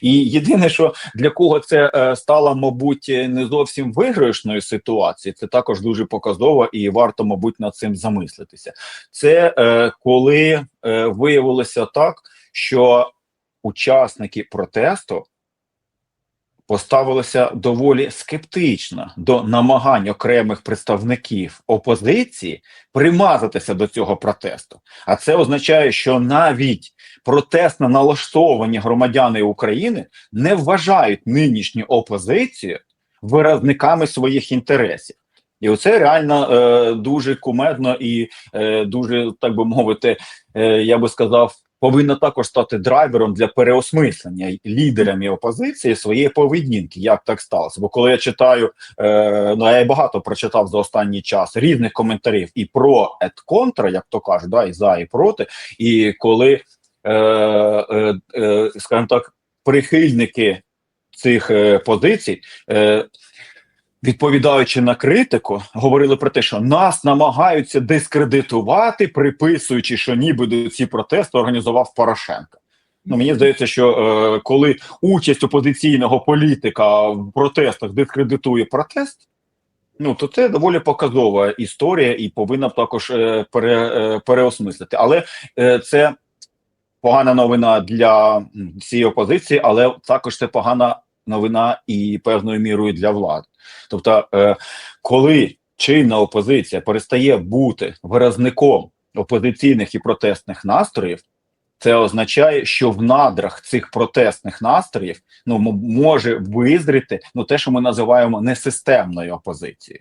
І єдине, що для кого це е, стало, мабуть, не зовсім виграшною ситуацією, це також дуже показово і варто, мабуть, над цим замислитися. Це е, коли е, виявилося так, що учасники протесту поставилися доволі скептично до намагань окремих представників опозиції примазатися до цього протесту. А це означає, що навіть протестно налаштовані громадяни України не вважають нинішню опозицію виразниками своїх інтересів. І оце реально е, дуже кумедно і е, дуже, так би мовити, е, я би сказав, повинна також стати драйвером для переосмислення лідерами опозиції своєї поведінки. Як так сталося? Бо коли я читаю, е, ну я багато прочитав за останній час різних коментарів і про ет контра, як то кажуть, да, і за, і проти. І коли, е, е, е, скажімо так, прихильники цих е, позицій. Е, Відповідаючи на критику, говорили про те, що нас намагаються дискредитувати, приписуючи, що ніби ці протести організував Порошенко. Ну мені здається, що е, коли участь опозиційного політика в протестах дискредитує протест, ну то це доволі показова історія і повинна також е, пере, е, переосмислити. Але е, це погана новина для цієї опозиції, але також це погана новина і певною мірою для влади. Тобто, е, коли чинна опозиція перестає бути виразником опозиційних і протестних настроїв, це означає, що в надрах цих протестних настроїв ну може визріти ну те, що ми називаємо несистемною опозицією.